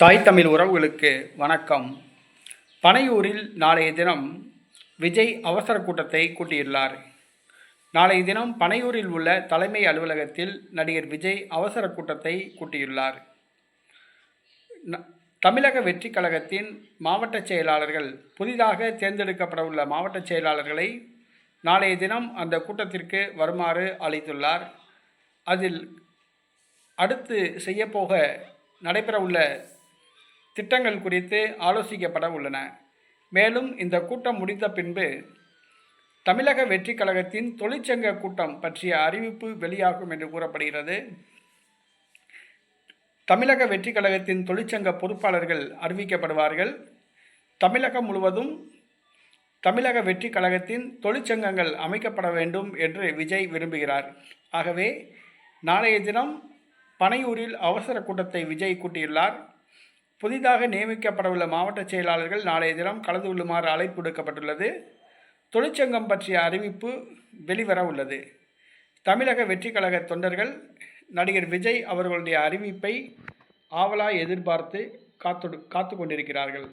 தாய் தமிழ் உறவுகளுக்கு வணக்கம். பனையூரில் நாளைய தினம் விஜய் அவசர கூட்டத்தை கூட்டியுள்ளார். நாளைய தினம் பனையூரில் உள்ள தலைமை அலுவலகத்தில் நடிகர் விஜய் அவசர கூட்டத்தை கூட்டியுள்ளார். ந- தமிழக வெற்றி கழகத்தின் மாவட்ட செயலாளர்கள் புதிதாக தேர்ந்தெடுக்கப்பட உள்ள மாவட்ட செயலாளர்களை நாளைய தினம் அந்த கூட்டத்திற்கு வருமாறு அழைத்துள்ளார் அதில் அடுத்து செய்யப்போக நடைபெறவுள்ள திட்டங்கள் குறித்து ஆலோசிக்கப்பட உள்ளன. மேலும் இந்த கூட்டம் முடிந்த பின்பு தமிழக வெற்றிக் கழகத்தின் தொழிற்சங்க கூட்டம் பற்றிய அறிவிப்பு வெளியாகும் என்று கூறப்படுகிறது. தமிழக வெற்றிக் கழகத்தின் தொழிற்சங்க பொறுப்பாளர்கள் அறிவிக்கப்படுவார்கள். தமிழகம் முழுவதும் தமிழக வெற்றிக் கழகத்தின் தொழிற்சங்கங்கள் அமைக்கப்பட வேண்டும் என்று விஜய் விரும்புகிறார். ஆகவே நாளைய தினம் பனையூரில் அவசர கூட்டத்தை விஜய் கூட்டியுள்ளார். புதிதாக நியமிக்கப்படவுள்ள மாவட்ட செயலாளர்கள் நாளைய தினம் கலந்து கொள்ளுமாறு அழைப்பு விடுக்கப்பட்டுள்ளது தொழிற்சங்கம் பற்றிய அறிவிப்பு வெளிவர உள்ளது. தமிழக வெற்றி கழக தொண்டர்கள் நடிகர் விஜய் அவர்களுடைய அறிவிப்பை ஆவலாய் எதிர்பார்த்து காத்து காத்து கொண்டிருக்கிறார்கள்